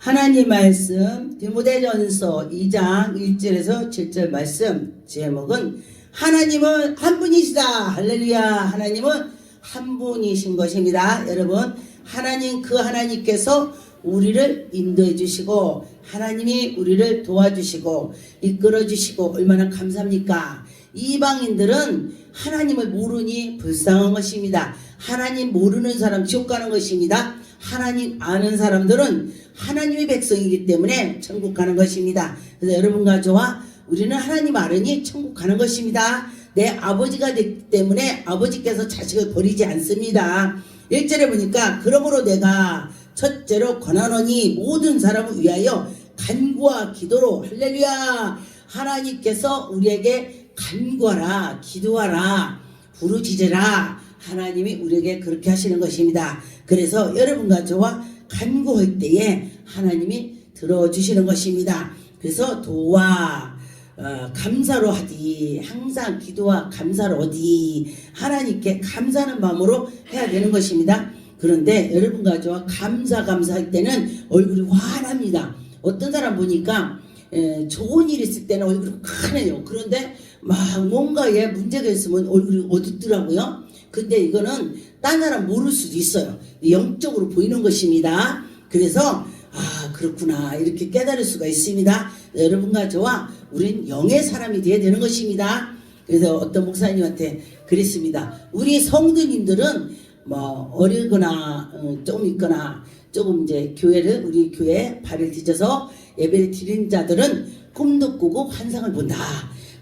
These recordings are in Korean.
하나님 말씀 디모데전서 2장 1절에서 7절 말씀 제목은 하나님은 한 분이시다. 할렐루야. 하나님은 한 분이신 것입니다. 여러분 하나님 그 하나님께서 우리를 인도해 주시고 하나님이 우리를 도와주시고 이끌어 주시고 얼마나 감사합니까? 이방인들은 하나님을 모르니 불쌍한 것입니다. 하나님 모르는 사람 지옥 가는 것입니다 하나님 아는 사람들은 하나님의 백성이기 때문에 천국 가는 것입니다. 그래서 여러분과 저와 우리는 하나님 알으니 천국 가는 것입니다. 내 아버지가 됐기 때문에 아버지께서 자식을 버리지 않습니다. 1절에 보니까 그러므로 내가 첫째로 권하노니 모든 사람을 위하여 간구와 기도로 할렐루야 하나님께서 우리에게 간구하라 기도하라 부르짖으라 하나님이 우리에게 그렇게 하시는 것입니다. 그래서 여러분과 저와 간구할 때에 하나님이 들어주시는 것입니다. 그래서 도와 어, 감사로 하디 항상 기도와 감사로 하디 하나님께 감사하는 마음으로 해야 되는 것입니다. 그런데 여러분과 저와 감사 감사할 때는 얼굴이 환합니다. 어떤 사람 보니까 에, 좋은 일 있을 때는 얼굴이 환해요. 그런데 막 뭔가에 문제가 있으면 얼굴이 어둡더라고요. 근데 이거는 딴 사람 모를 수도 있어요. 영적으로 보이는 것입니다. 그래서 아 그렇구나 이렇게 깨달을 수가 있습니다. 여러분과 저와 우린 영의 사람이 되어야 되는 것입니다. 그래서 어떤 목사님한테 그랬습니다. 우리 성도님들은 뭐 어리거나 어, 좀 있거나 조금 이제 교회를 우리 교회 발을 뒤져서 예배를 드리는 자들은 꿈도 꾸고 환상을 본다.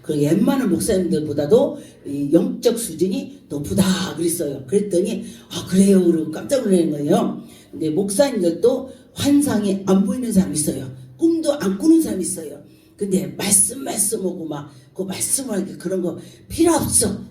그 웬만한 목사님들보다도 이 영적 수준이 높다 그랬어요. 그랬더니 아 그래요 그러고 깜짝 놀라는 거예요. 근데 목사님들도 환상이 안 보이는 사람 있어요. 꿈도 안 꾸는 사람 있어요. 근데 말씀 말씀 오고 막 그 말씀을 그런 거 필요 없어.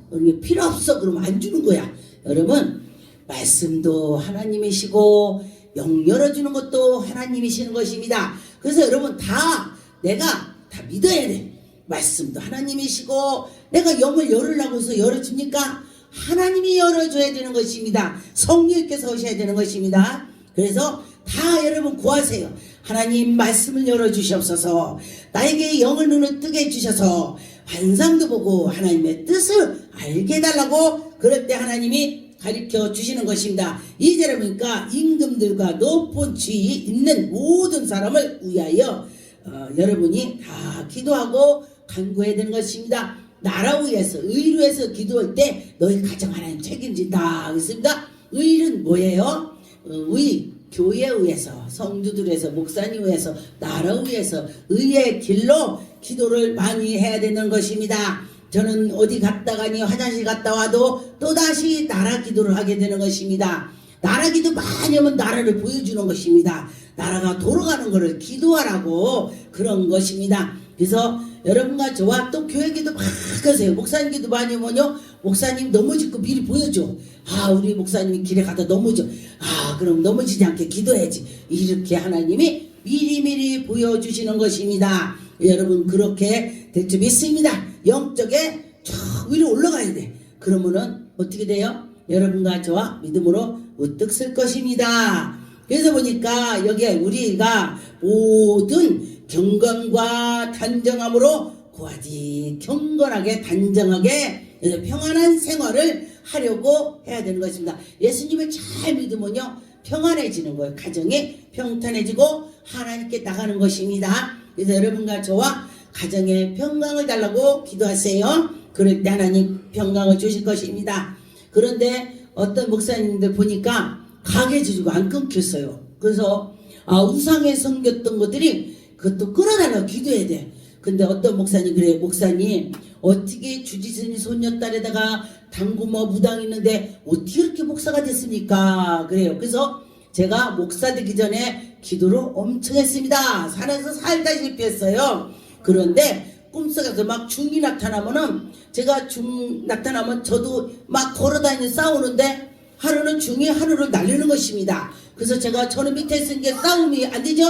필요 없어 그러면 안 주는 거야. 여러분 말씀도 하나님이시고 영 열어주는 것도 하나님이시는 것입니다. 그래서 여러분 다 내가 다 믿어야 돼. 말씀도 하나님이시고 내가 영을 열으려고 해서 열어줍니까? 하나님이 열어줘야 되는 것입니다. 성령께서 오셔야 되는 것입니다. 그래서 다 여러분 구하세요. 하나님 말씀을 열어주시옵소서 나에게 영을 눈을 뜨게 해주셔서 환상도 보고 하나님의 뜻을 알게 해달라고 그럴 때 하나님이 가르쳐 주시는 것입니다. 이제를 보니까 임금들과 높은 지위 있는 모든 사람을 위하여 어, 여러분이 다 기도하고 간구해야 되는 것입니다. 나라 위해서 의를 위해서 기도할 때 너희 가정 하나님 책임진다. 그렇습니다. 의는 뭐예요? 어, 의 교회 위해서 성도들 위해서 목사님 위해서 나라 위해서 의의 길로 기도를 많이 해야 되는 것입니다. 저는 어디 갔다 가니 화장실 갔다 와도 또다시 나라 기도를 하게 되는 것입니다. 나라 기도 많이 하면 나라를 보여주는 것입니다. 나라가 돌아가는 것을 기도하라고 그런 것입니다. 그래서 여러분과 저와 또 교회 기도 막 하세요. 목사님 기도 많이 하면요. 목사님 넘어질 거 미리 보여줘. 아, 우리 목사님이 길에 가다 넘어져. 아, 그럼 넘어지지 않게 기도해야지. 이렇게 하나님이 미리미리 보여주시는 것입니다. 여러분, 그렇게 될 줄 믿습니다. 영적에 저 위로 올라가야 돼. 그러면은 어떻게 돼요? 여러분과 저와 믿음으로 우뚝 쓸 것입니다. 그래서 보니까 여기에 우리가 모든 경건과 단정함으로 구하지 경건하게 단정하게 평안한 생활을 하려고 해야 되는 것입니다. 예수님을 잘 믿으면요 평안해지는 거예요. 가정이 평탄해지고 하나님께 나가는 것입니다. 그래서 여러분과 저와 가정에 평강을 달라고 기도하세요. 그럴 때 하나님 평강을 주실 것입니다. 그런데 어떤 목사님들 보니까 가게 주고 안 끊겼어요. 그래서 아, 우상에 섬겼던 것들이 그것도 끌어달라고 기도해야 돼. 근데 어떤 목사님 그래 목사님 어떻게 주지순이 손녀딸에다가 당구뭐 무당 있는데 어떻게 이렇게 목사가 됐습니까? 그래요. 그래서 제가 목사 되기 전에 기도를 엄청 했습니다. 산에서 살다시피 했어요. 그런데 꿈속에서 막 중이 나타나면은 제가 중 나타나면 저도 막 걸어다니며 싸우는데 하루는 중이 하루를 날리는 것입니다. 그래서 제가 저는 밑에 있는 게 싸움이 안 되죠?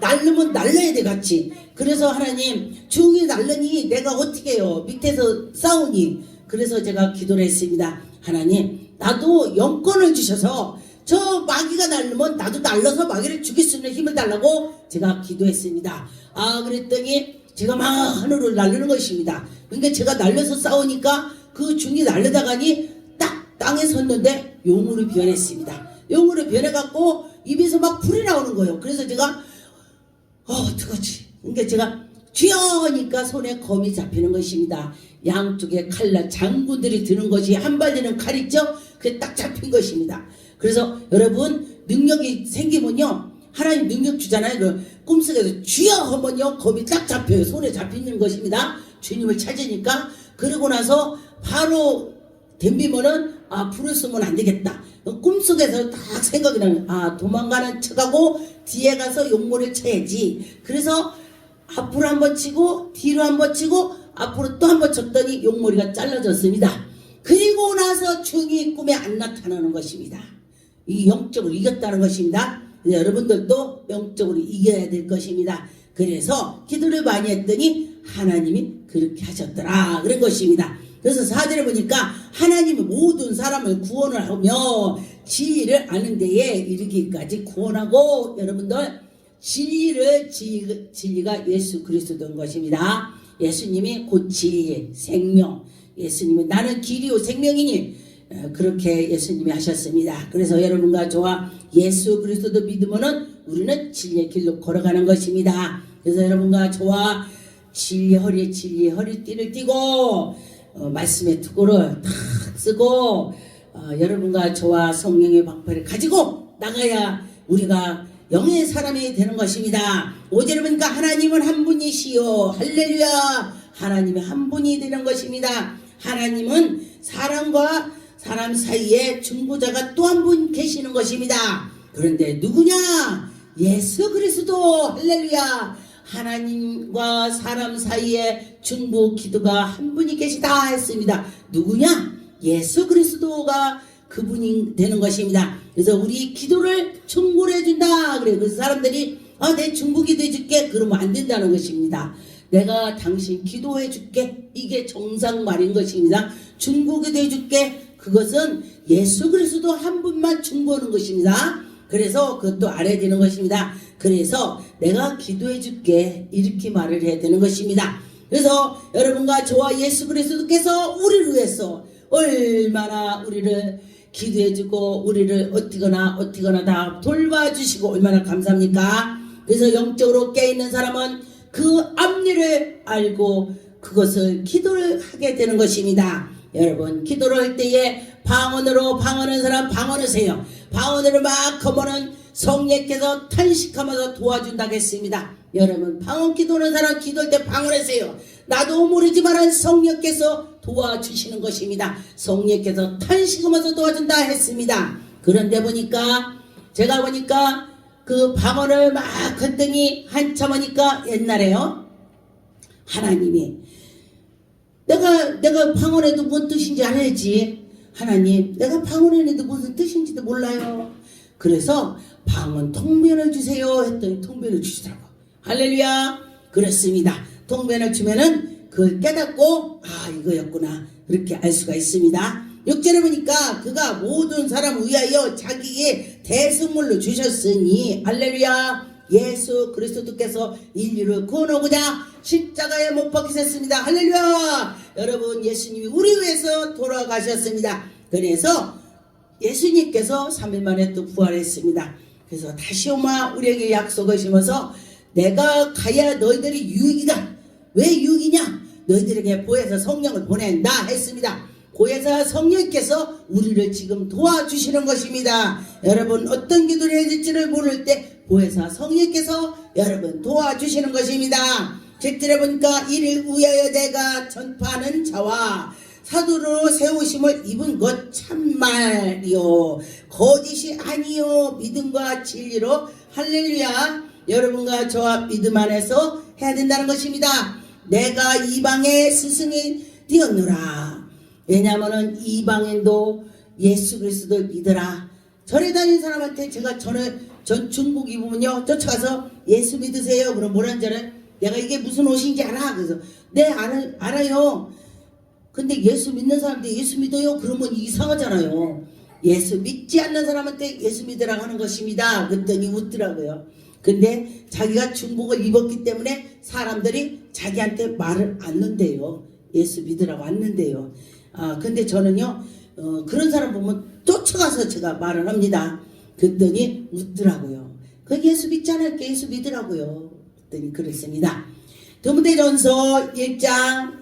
날르면 날려야 돼 같이. 그래서 하나님 중이 날르니 내가 어떻게 해요? 밑에서 싸우니. 그래서 제가 기도를 했습니다. 하나님 나도 영권을 주셔서 저 마귀가 날르면 나도 날라서 마귀를 죽일 수 있는 힘을 달라고 제가 기도했습니다. 아 그랬더니 제가 막 하늘을 날르는 것입니다. 그러니까 제가 날려서 싸우니까 그 중이 날려다가니 딱 땅에 섰는데 용으로 변했습니다. 용으로 변해갖고 입에서 막 불이 나오는 거예요. 그래서 제가 어, 어떡하지? 그러니까 제가 쥐어니까 손에 검이 잡히는 것입니다. 양쪽에 칼날 장구들이 드는 것이 한 발리는 칼 있죠? 그게 딱 잡힌 것입니다. 그래서 여러분 능력이 생기면요. 하나님 능력 주잖아요. 그 꿈속에서 쥐어 하면요. 검이 딱 잡혀요. 손에 잡히는 것입니다. 주님을 찾으니까 그러고 나서 바로 덤비면은 아 불을 쓰면 안 되겠다. 꿈속에서 딱 생각이 나는 아 도망가는 척하고 뒤에 가서 용모를 쳐야지. 그래서 앞으로 한번 치고 뒤로 한번 치고 앞으로 또 한번 쳤더니 용머리가 잘라졌습니다. 그리고 나서 중이 꿈에 안 나타나는 것입니다. 이 영적으로 이겼다는 것입니다. 여러분들도 영적으로 이겨야 될 것입니다. 그래서 기도를 많이 했더니 하나님이 그렇게 하셨더라 그런 것입니다. 그래서 사절에 보니까 하나님이 모든 사람을 구원을 하며 진리를 아는 데에 이르기까지 구원하고 여러분들 진리를 지- 진리가 예수 그리스도인 것입니다. 예수님이 고치 생명 예수님이 나는 길이요 생명이니 어, 그렇게 예수님이 하셨습니다. 그래서 여러분과 저와 예수 그리스도 믿으면은 우리는 진리의 길로 걸어가는 것입니다. 그래서 여러분과 저와 진리 허리에 진리 허리띠를 띠고 어, 말씀의 투구를 탁 쓰고 어, 여러분과 저와 성령의 방패를 가지고 나가야 우리가 영의 사람이 되는 것입니다. 오절에 보니까 하나님은 한 분이시요 할렐루야 하나님이 한 분이 되는 것입니다. 하나님은 사람과 사람 사이에 중보자가 또 한 분 계시는 것입니다. 그런데 누구냐? 예수 그리스도 할렐루야 하나님과 사람 사이에 중보 기도가 한 분이 계시다 했습니다. 누구냐? 예수 그리스도가 그분이 되는 것입니다. 그래서 우리 기도를 충고를 해준다. 그래. 그래서 사람들이 아, 내 중보 기도해 줄게. 그러면 안 된다는 것입니다. 내가 당신 기도해 줄게. 이게 정상 말인 것입니다. 중보 기도해 줄게. 그것은 예수 그리스도 한 분만 중보하는 것입니다. 그래서 그것도 알아야 되는 것입니다. 그래서 내가 기도해 줄게. 이렇게 말을 해야 되는 것입니다. 그래서 여러분과 저와 예수 그리스도께서 우리를 위해서 얼마나 우리를 기도해주고 우리를 어떻거나 어떻거나 다 돌봐주시고 얼마나 감사합니까? 그래서 영적으로 깨있는 사람은 그 앞일을 알고 그것을 기도를 하게 되는 것입니다. 여러분 기도를 할 때에 방언으로 방언하는 사람 방언하세요. 방언으로 막 하면은 성령께서 탄식하면서 도와준다고 했습니다. 여러분 방언 기도하는 사람 기도할 때 방언하세요. 나도 모르지만 성령께서 도와주시는 것입니다. 성령께서 탄식하면서 도와준다 했습니다. 그런데 보니까 제가 보니까 그 방언을 막 했더니 한참 하니까 옛날에요. 하나님이 내가 내가 방언해도 뭔 뜻인지 알아야지. 하나님, 내가 방언해도 무슨 뜻인지도 몰라요. 그래서 방언 통변을 주세요 했더니 통변을 주시더라고. 할렐루야. 그렇습니다. 통변을 주면은 그걸 깨닫고 아 이거였구나 그렇게 알 수가 있습니다. 6절에 보니까 그가 모든 사람을 위하여 자기의 대승물로 주셨으니 할렐루야 예수 그리스도께서 인류를 구원하고자 십자가에 못 박히셨습니다. 할렐루야 여러분 예수님이 우리 위해서 돌아가셨습니다. 그래서 예수님께서 3일 만에 또 부활했습니다. 그래서 다시 오마 우리에게 약속을 심어서 내가 가야 너희들이 유익이다. 왜 유익이냐? 너희들에게 보혜사 성령을 보낸다 했습니다. 보혜사 성령께서 우리를 지금 도와주시는 것입니다. 여러분 어떤 기도를 해야 될지를 모를 때 보혜사 성령께서 여러분 도와주시는 것입니다. 책들에 보니까 이를 위하여 내가 전파하는 자와 사도로 세우심을 입은 것 참말이요 거짓이 아니요. 믿음과 진리로 할렐루야. 여러분과 저와 믿음 안에서 해야 된다는 것입니다. 내가 이방의 스승이 되었노라. 왜냐하면 이방인도 예수 그리스도를 믿으라. 절에 다니는 사람한테 제가 전에 전 중국 입으면요. 쫓아가서 예수 믿으세요. 그럼 뭐라는 줄 알아요? 내가 이게 무슨 옷인지 알아? 그래서 네 알아, 알아요. 근데 예수 믿는 사람들 예수 믿어요? 그러면 이상하잖아요. 예수 믿지 않는 사람한테 예수 믿으라고 하는 것입니다. 그랬더니 웃더라고요. 근데 자기가 중복을 입었기 때문에 사람들이 자기한테 말을 않는데요. 예수 믿으라고 왔는데요. 아, 근데 저는요, 어, 그런 사람 보면 쫓아가서 제가 말을 합니다. 그랬더니 웃더라고요. 그 예수 믿지 않을게 예수 믿으라고요. 그랬더니 그랬습니다. 드무대전서 1장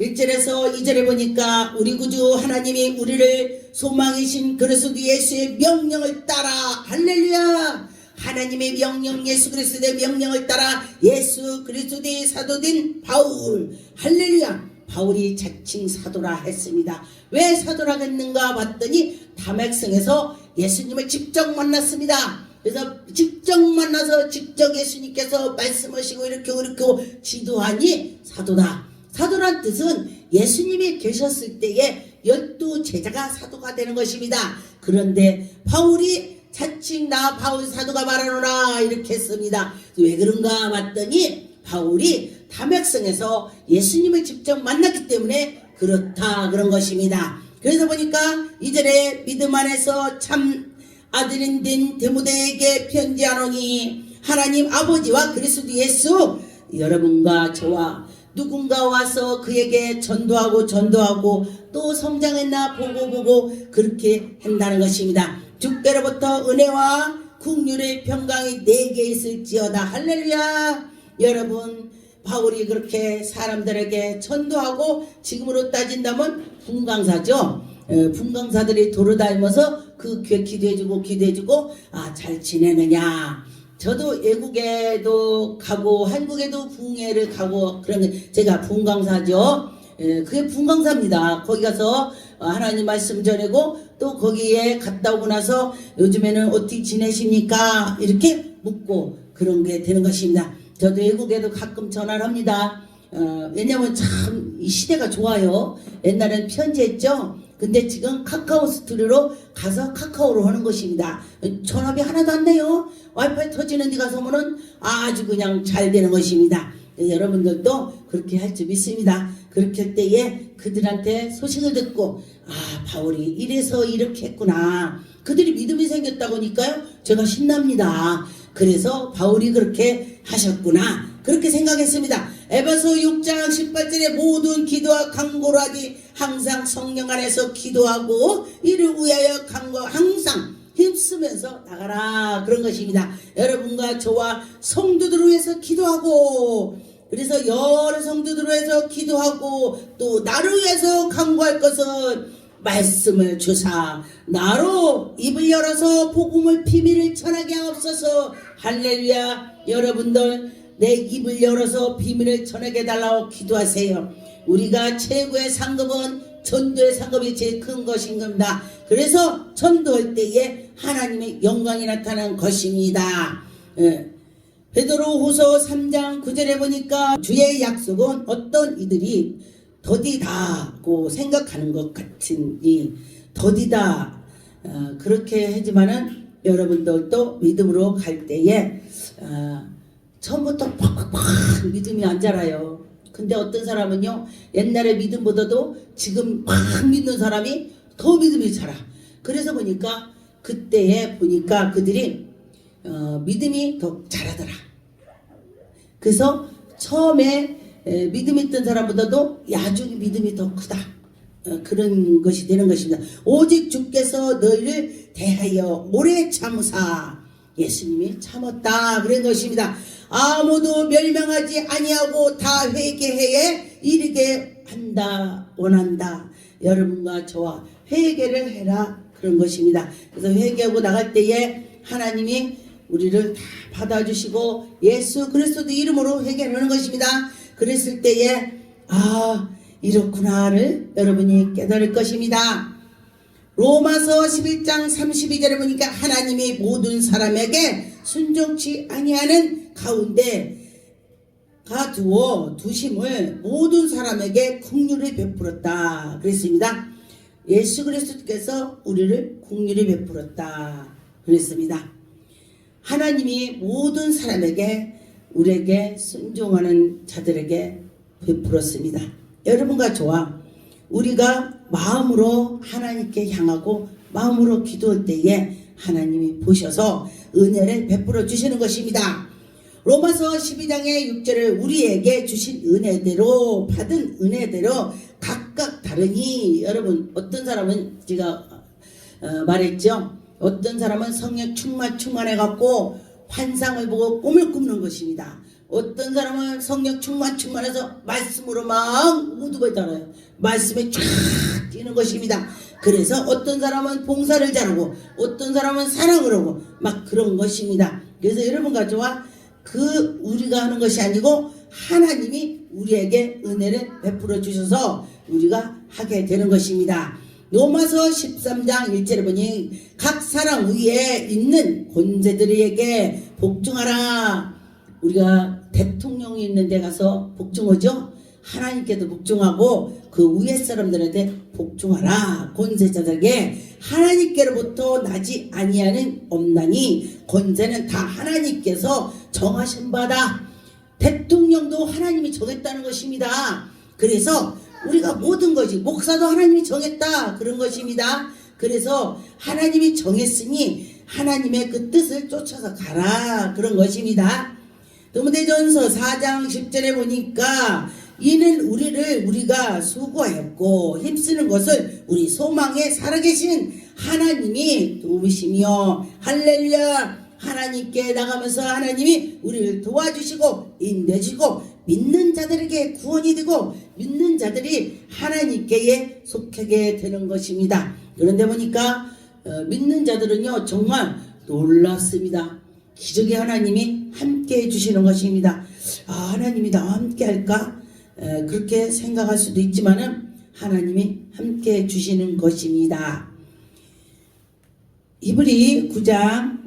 1절에서 2절에 보니까 우리 구주 하나님이 우리를 소망이신 그리스도 예수의 명령을 따라 할렐루야 하나님의 명령 예수 그리스도의 명령을 따라 예수 그리스도의 사도된 바울 할렐루야 바울이 자칭 사도라 했습니다. 왜 사도라 했는가 봤더니 담액성에서 예수님을 직접 만났습니다. 그래서 직접 만나서 직접 예수님께서 말씀하시고 이렇게 이렇게 지도하니 사도다. 사도란 뜻은 예수님이 계셨을 때에 열두 제자가 사도가 되는 것입니다. 그런데 바울이 자칭 나 바울 사도가 말하노라 이렇게 했습니다. 왜 그런가 봤더니 바울이 담액성에서 예수님을 직접 만났기 때문에 그렇다 그런 것입니다. 그래서 보니까 이절에 믿음 안에서 참 아들인 된 데모데에게 편지하노니 하나님 아버지와 그리스도 예수 여러분과 저와 누군가 와서 그에게 전도하고 전도하고 또 성장했나 보고 보고 그렇게 한다는 것입니다. 주께로부터 은혜와 국률의 평강이 내게 있을지어다 할렐루야 여러분 바울이 그렇게 사람들에게 전도하고 지금으로 따진다면 분강사죠. 에, 분강사들이 돌아다니면서 그 기도해주고 기도해주고 아 잘 지내느냐. 저도 외국에도 가고 한국에도 붕해를 가고 그러면 제가 분강사죠. 에, 그게 분강사입니다. 거기 가서 어, 하나님 말씀 전하고 또 거기에 갔다 오고 나서 요즘에는 어떻게 지내십니까? 이렇게 묻고 그런 게 되는 것입니다. 저도 외국에도 가끔 전화를 합니다. 어, 왜냐면 참 이 시대가 좋아요. 옛날엔 편지했죠. 근데 지금 카카오 스튜디오로 가서 카카오로 하는 것입니다. 전압이 하나도 안 돼요. 와이파이 터지는 데 가서 보면 아주 그냥 잘 되는 것입니다. 네, 여러분들도 그렇게 할 줄 믿습니다. 그렇게 할 때에 그들한테 소식을 듣고 아 바울이 이래서 이렇게 했구나. 그들이 믿음이 생겼다고 하니까요. 제가 신납니다. 그래서 바울이 그렇게 하셨구나. 그렇게 생각했습니다. 에베소 6장 18절에 모든 기도와 간구를 하지 항상 성령 안에서 기도하고 이를 위하여 간구 항상 힘쓰면서 나가라. 그런 것입니다. 여러분과 저와 성도들을 위해서 기도하고 그래서 여러 성도들을 위해서 기도하고 또 나를 위해서 간구할 것은 말씀을 주사 나로 입을 열어서 복음을 비밀을 전하게 하옵소서. 할렐루야. 여러분들 내 입을 열어서 비밀을 전하게 달라고 기도하세요. 우리가 최고의 상급은 전도의 상급이 제일 큰 것인 겁니다. 그래서 전도할 때에 하나님의 영광이 나타난 것입니다. 예. 베드로후서 3장 9절에 보니까 주의 약속은 어떤 이들이 더디다고 생각하는 것이 더디다 어, 그렇게 하지만은 여러분들도 믿음으로 갈 때에 어, 처음부터 팍팍팍 믿음이 안 자라요. 근데 어떤 사람은요 옛날에 믿음보다도 지금 팍 믿는 사람이 더 믿음이 자라. 그래서 보니까 그때에 보니까 그들이 어, 믿음이 더 잘하더라. 그래서 처음에 에, 믿음 있던 사람보다도 야중이 믿음이 더 크다. 어, 그런 것이 되는 것입니다. 오직 주께서 너희를 대하여 오래 참으사 예수님이 참았다 그런 것입니다. 아무도 멸망하지 아니하고 다 회개해에 이르게 한다 원한다. 여러분과 저와 회개를 해라 그런 것입니다. 그래서 회개하고 나갈 때에 하나님이 우리를 다 받아주시고 예수 그리스도 이름으로 회개하는 것입니다. 그랬을 때에 아 이렇구나를 여러분이 깨달을 것입니다. 로마서 11장 32절에 보니까 하나님이 모든 사람에게 순종치 아니하는 가운데 가 두어 두심을 모든 사람에게 국률을 베풀었다 그랬습니다. 예수 그리스도께서 우리를 국률이 베풀었다 그랬습니다. 하나님이 모든 사람에게 우리에게 순종하는 자들에게 베풀었습니다. 여러분과 저와 우리가 마음으로 하나님께 향하고 마음으로 기도할 때에 하나님이 보셔서 은혜를 베풀어 주시는 것입니다. 로마서 12장의 6절을 우리에게 주신 은혜대로 받은 은혜대로 각각 다르니 여러분 어떤 사람은 제가 어, 말했죠. 어떤 사람은 성령 충만 충만해 갖고 환상을 보고 꿈을 꾸는 것입니다. 어떤 사람은 성령 충만 충만해서 말씀으로 막 달아요. 말씀에 쫙 뛰는 것입니다. 그래서 어떤 사람은 봉사를 잘하고 어떤 사람은 사랑을 하고 막 그런 것입니다. 그래서 여러분과 저와 그 우리가 하는 것이 아니고 하나님이 우리에게 은혜를 베풀어 주셔서 우리가 하게 되는 것입니다. 로마서 13장 1절에 보니 각 사람 위에 있는 권세들에게 복종하라. 우리가 대통령이 있는 데 가서 복종하죠. 하나님께도 복종하고 그 위에 사람들한테 복종하라. 권세자들에게 하나님께로부터 나지 아니하는 없나니 권세는 다 하나님께서 정하신 바다. 대통령도 하나님이 정했다는 것입니다. 그래서 우리가 모든 것이 목사도 하나님이 정했다 그런 것입니다. 그래서 하나님이 정했으니 하나님의 그 뜻을 쫓아서 가라 그런 것입니다. 드모데전서 4장 10절에 보니까 이는 우리를 우리가 수고하였고 힘쓰는 것을 우리 소망에 살아계신 하나님이 도우시며 할렐루야 하나님께 나가면서 하나님이 우리를 도와주시고 인내주시고 믿는 자들에게 구원이 되고 믿는 자들이 하나님께 속하게 되는 것입니다. 그런데 보니까 어, 믿는 자들은요 정말 놀랍습니다. 기적의 하나님이 함께 해주시는 것입니다. 아 하나님이 나와 함께 할까? 에, 그렇게 생각할 수도 있지만은 하나님이 함께 해주시는 것입니다. 이브리 9장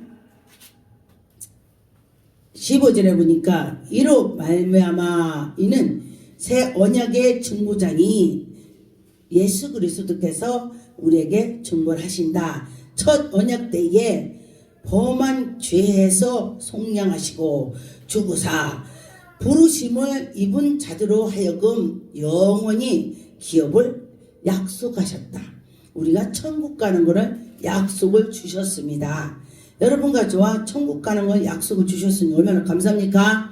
15절에 보니까 이로 말미암아 이는 새 언약의 증보장이 예수 그리스도께서 우리에게 증거를 하신다. 첫 언약 때에 범한 죄에서 속량하시고 주구사 부르심을 입은 자들로 하여금 영원히 기업을 약속하셨다. 우리가 천국 가는 것을 약속을 주셨습니다. 여러분과 저와 천국 가는 걸 약속을 주셨으니 얼마나 감사합니까?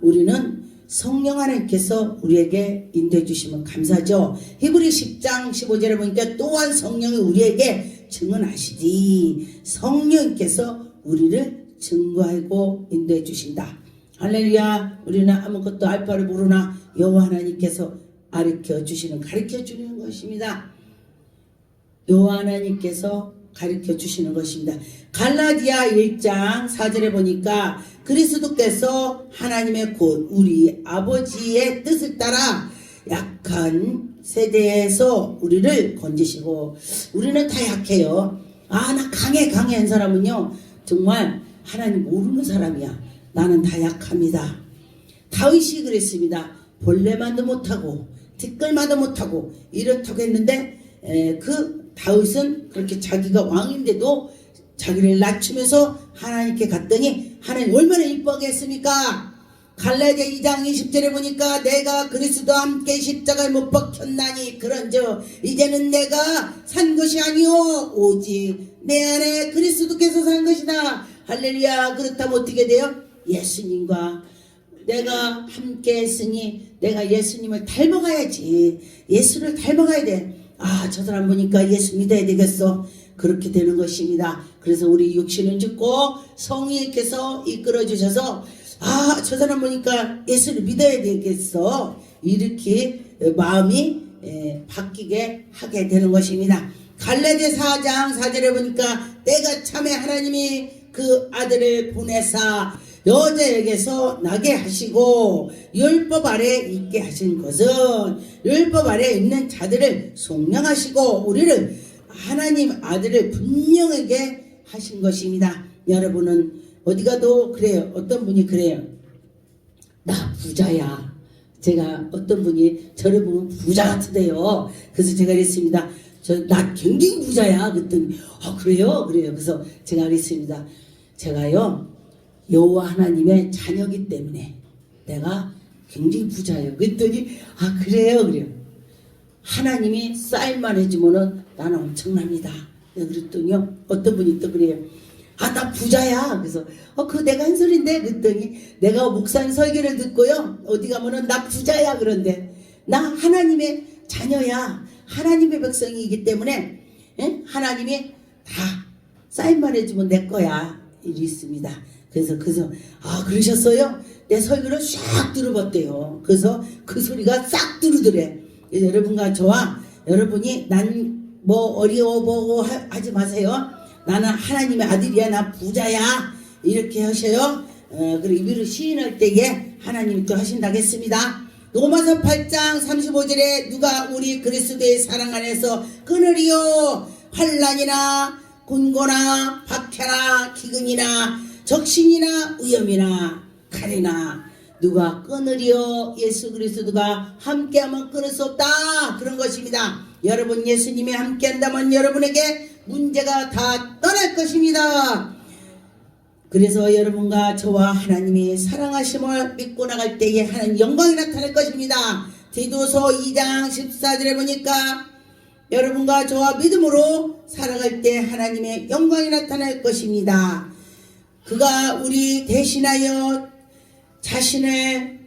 우리는 성령 하나님께서 우리에게 인도해 주시면 감사죠. 히브리 10장 15절에 보니까 또한 성령이 우리에게 증언하시니 성령께서 우리를 증거하고 인도해 주신다. 할렐루야. 우리는 아무것도 알 바를 모르나 여호와 하나님께서 가르쳐 주시는 가르쳐 주는 것입니다. 여호와 하나님께서 가르쳐 주시는 것입니다. 갈라디아 1장 4절에 보니까 그리스도께서 하나님의 곧 우리 아버지의 뜻을 따라 약한 세대에서 우리를 건지시고 우리는 다 약해요. 아 나 강해 강해 한 사람은요 정말 하나님 모르는 사람이야. 나는 다 약합니다. 다윗이 그랬습니다. 벌레만도 못하고 티끌만도 못하고 이렇다고 했는데 에, 그 다윗은 그렇게 자기가 왕인데도 자기를 낮추면서 하나님께 갔더니 하나님 얼마나 이뻐하게 했습니까? 갈라디아 2장 20절에 보니까 내가 그리스도와 함께 십자가에 못 박혔나니 그런저 이제는 내가 산 것이 아니오. 오직 내 안에 그리스도께서 산 것이다. 할렐루야. 그렇다면 어떻게 돼요? 예수님과 내가 함께 했으니 내가 예수님을 닮아가야지. 예수를 닮아가야 돼아 저 사람 보니까 예수 믿어야 되겠어. 그렇게 되는 것입니다. 그래서 우리 육신은 죽고 성령께서 이끌어 주셔서 아, 저 사람 보니까 예수를 믿어야 되겠어. 이렇게 마음이 에, 바뀌게 하게 되는 것입니다. 갈라디 4장 4절에 보니까 때가 참에 하나님이 그 아들을 보내사 여자에게서 나게 하시고 율법 아래 있게 하신 것은 율법 아래 있는 자들을 속량하시고 우리를 하나님 아들을 분명하게 하신 것입니다. 여러분은 어디 가도 그래요. 어떤 분이 그래요. 나 부자야. 제가 어떤 분이 저를 보면 부자 같은데요. 그래서 제가 그랬습니다. 저 나 굉장히 부자야. 그랬더니 아 그래요? 그래요. 그래서 제가 그랬습니다. 제가요 여호와 하나님의 자녀기 때문에 내가 굉장히 부자예요. 그랬더니 아 그래요? 그래요. 하나님이 쌀만 해주면은 나는 엄청납니다. 내가 그랬더니요 어떤 분이 또 그래요 아 나 부자야. 그래서 어 그거 내가 한 소린데? 그랬더니 내가 목사님 설교를 듣고요. 어디 가면은 나 부자야 그런데 나 하나님의 자녀야. 하나님의 백성이기 때문에 예? 하나님이 다 사인만 해주면 내 거야. 일이 있습니다. 그래서 그래서 아 그러셨어요? 내 설교를 싹 들어봤대요. 그래서 그 소리가 싹 들으더래. 여러분과 저와 여러분이 난 뭐 어려워 보고 하- 하지 마세요 나는 하나님의 아들이야 나 부자야. 이렇게 하셔요. 어, 그리고 이비로 시인할 때에 하나님이 또 하신다겠습니다. 로마서 8장 35절에 누가 우리 그리스도의 사랑 안에서 끊으리요 환란이나 곤고나 박해나 기근이나 적신이나 위험이나 칼이나 누가 끊으리요? 예수 그리스도가 함께하면 끊을 수 없다. 그런 것입니다. 여러분 예수님이 함께한다면 여러분에게 문제가 다 떠날 것입니다 그래서 여러분과 저와 하나님이 사랑하심을 믿고 나갈 때에 하나님 영광이 나타날 것입니다. 디도서 2장 14절에 보니까 여러분과 저와 믿음으로 살아갈 때 하나님의 영광이 나타날 것입니다. 그가 우리 대신하여 자신의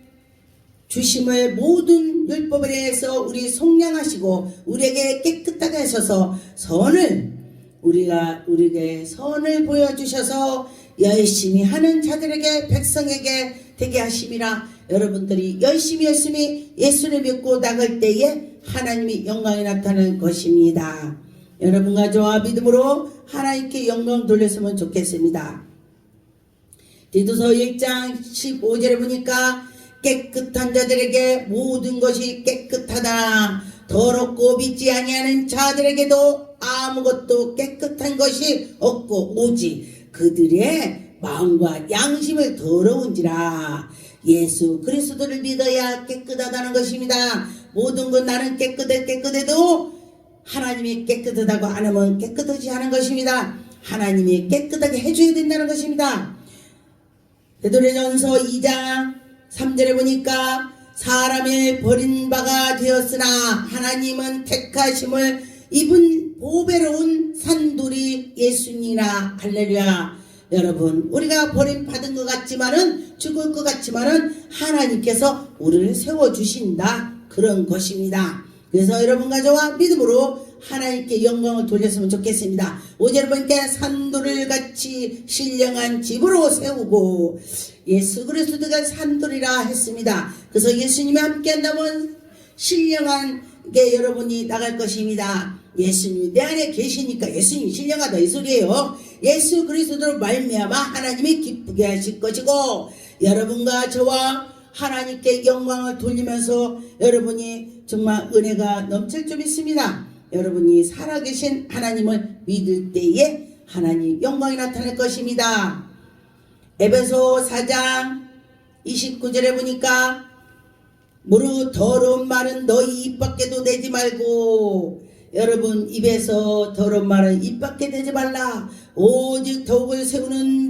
주심을 모든 율법에 대해서 우리 속량하시고 우리에게 깨끗하게 하셔서 선을 우리가 우리에게 선을 보여주셔서 열심히 하는 자들에게 백성에게 되게 하심이라 여러분들이 열심히 열심히 예수를 믿고 나갈 때에 하나님이 영광이 나타나는 것입니다. 여러분과 저와 믿음으로 하나님께 영광 돌렸으면 좋겠습니다. 디도서 1장 15절에 보니까 깨끗한 자들에게 모든 것이 깨끗하다. 더럽고 믿지 아니하는 자들에게도 아무것도 깨끗한 것이 없고 오직 그들의 마음과 양심을 더러운지라 예수 그리스도를 믿어야 깨끗하다는 것입니다. 모든 것 나는 깨끗해 깨끗해도 하나님이 깨끗하다고 안 하면 깨끗하지 않은 것입니다. 하나님이 깨끗하게 해줘야 된다는 것입니다. 베드로전서 2장 3절에 보니까 사람의 버림바가 되었으나 하나님은 택하심을 입은 보배로운 산돌이 예수니라 할렐루야 여러분 우리가 버림받은 것 같지만은 죽을 것 같지만은 하나님께서 우리를 세워주신다 그런 것입니다 그래서 여러분과 저와 믿음으로 하나님께 영광을 돌렸으면 좋겠습니다. 오절 보니까 산돌을 같이 신령한 집으로 세우고 예수 그리스도가 산돌이라 했습니다. 그래서 예수님이 함께 한다면 신령한 게 여러분이 나갈 것입니다. 예수님이 내 안에 계시니까 예수님이 신령하다 이 소리예요. 예수 그리스도로 말미암아 하나님이 기쁘게 하실 것이고 여러분과 저와 하나님께 영광을 돌리면서 여러분이 정말 은혜가 넘칠 좀 있습니다. 여러분이 살아계신 하나님을 믿을 때에 하나님 영광이 나타날 것입니다. 에베소 4장 29절에 보니까 무릇 더러운 말은 너희 입 밖에도 내지 말고 여러분 입에서 더러운 말은 입 밖에 내지 말라. 오직 더욱을 세우는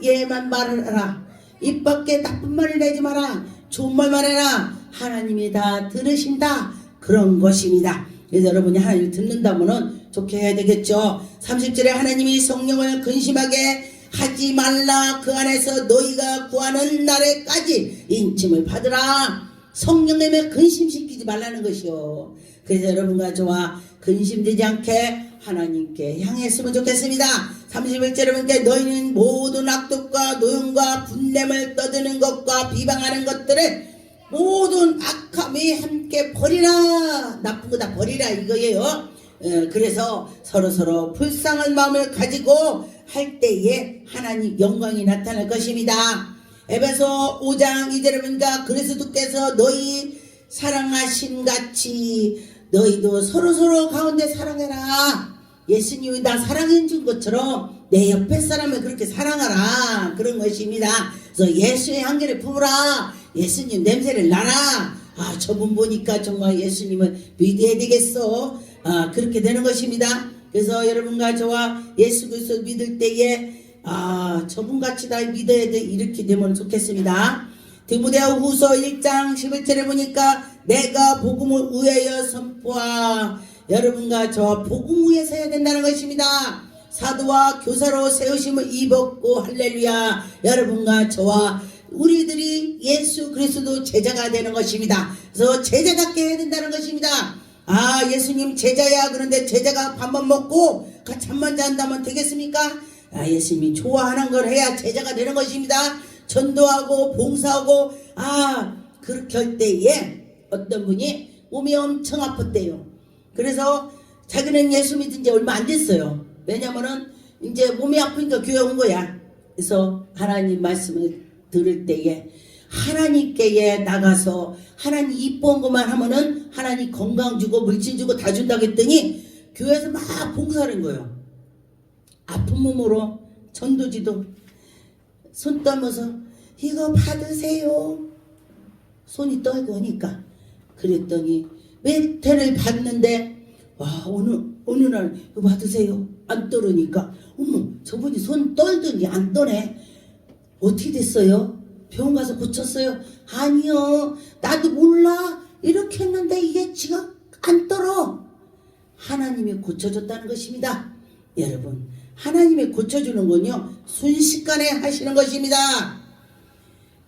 데에만 말을 하라. 입 밖에 나쁜 말을 내지 마라. 좋은 말만 해라. 하나님이 다 들으신다. 그런 것입니다. 그래서 여러분이 하나님을 듣는다면은 좋게 해야 되겠죠. 30절에 하나님이 성령을 근심하게 하지 말라. 그 안에서 너희가 구하는 날에까지 인침을 받으라. 성령님에 근심시키지 말라는 것이요 그래서 여러분과 저와 근심되지 않게 하나님께 향했으면 좋겠습니다. 31절에 보니까 너희는 모든 악독과 노용과 분냄을 떠드는 것과 비방하는 것들을 모든 악함이 함께 버리라. 나쁜 거 다 버리라 이거예요. 어, 그래서 서로 서로 불쌍한 마음을 가지고 할 때에 하나님 영광이 나타날 것입니다. 에베소 5장 2절에 보니까 그리스도께서 너희 사랑하신 같이 너희도 서로서로 가운데 사랑해라. 예수님이 나 사랑해 준 것처럼 내 옆에 사람을 그렇게 사랑하라. 그런 것입니다. 그래서 예수의 향기를 품으라. 예수님 냄새를 나라. 아, 저분 보니까 정말 예수님을 믿어야 되겠어. 아, 그렇게 되는 것입니다. 그래서 여러분과 저와 예수 그리스도 믿을 때에 아, 저분 같이 다 믿어야 돼. 이렇게 되면 좋겠습니다. 디모데후 후서 1장 11절에 보니까 내가 복음을 우회하여 선포하 여러분과 저와 복음 위에 서야 된다는 것입니다. 사도와 교사로 세우심을 입었고 할렐루야 여러분과 저와 우리들이 예수 그리스도 제자가 되는 것입니다. 그래서 제자답게 해야 된다는 것입니다. 아 예수님 제자야 그런데 제자가 밥만 먹고 그 잠만 잔다면 되겠습니까? 아 예수님이 좋아하는 걸 해야 제자가 되는 것입니다. 전도하고 봉사하고 아 그렇게 할 때에 어떤 분이 몸이 엄청 아팠대요. 그래서 자기는 예수 믿은 지 얼마 안 됐어요. 왜냐면은 이제 몸이 아프니까 교회 온 거야. 그래서 하나님 말씀을 들을 때에 하나님께에 나가서 하나님 이쁜 것만 하면은 하나님 건강 주고 물질 주고 다 준다고 했더니 교회에서 막 봉사하는 거예요. 아픈 몸으로 전도지도 손 떨면서 이거 받으세요. 손이 떨고 오니까 그랬더니 멘트를 받는데 와 오늘 어느 날 이거 받으세요. 안 떨으니까. 어머 저분이 손 떨더니 안 떠네. 어떻게 됐어요? 병원 가서 고쳤어요? 아니요. 나도 몰라. 이렇게 했는데 이게 지가 안 떨어. 하나님이 고쳐줬다는 것입니다. 여러분 하나님이 고쳐주는 건요. 순식간에 하시는 것입니다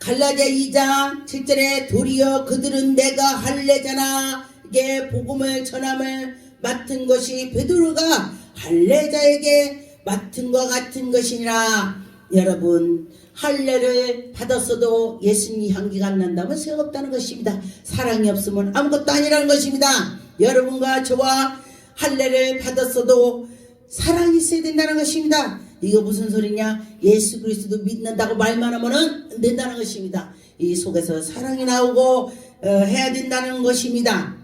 갈라디아 2장 7절에 도리어 그들은 내가 할례자나? 이게 복음을 전함을 맡은 것이 베드로가 할례자에게 맡은 것 같은 것이니라. 여러분 할례를 받았어도 예수님 향기가 안 난다면 소용없다는 것입니다. 사랑이 없으면 아무것도 아니라는 것입니다. 여러분과 저와 할례를 받았어도 사랑이 있어야 된다는 것입니다. 이거 무슨 소리냐? 예수 그리스도 믿는다고 말만 하면은 안 된다는 것입니다. 이 속에서 사랑이 나오고 어, 해야 된다는 것입니다.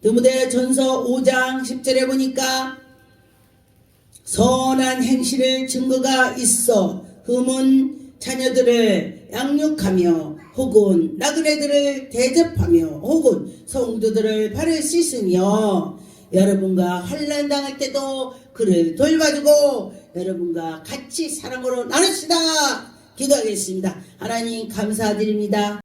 드무데 전서 5장 10절에 보니까 선한 행실을 증거가 있어 흠은 자녀들을 양육하며 혹은 나그네들을 대접하며 혹은 성도들을 발을 씻으며 여러분과 환란 당할 때도 그를 돌봐주고 여러분과 같이 사랑으로 나눕시다. 기도하겠습니다. 하나님 감사드립니다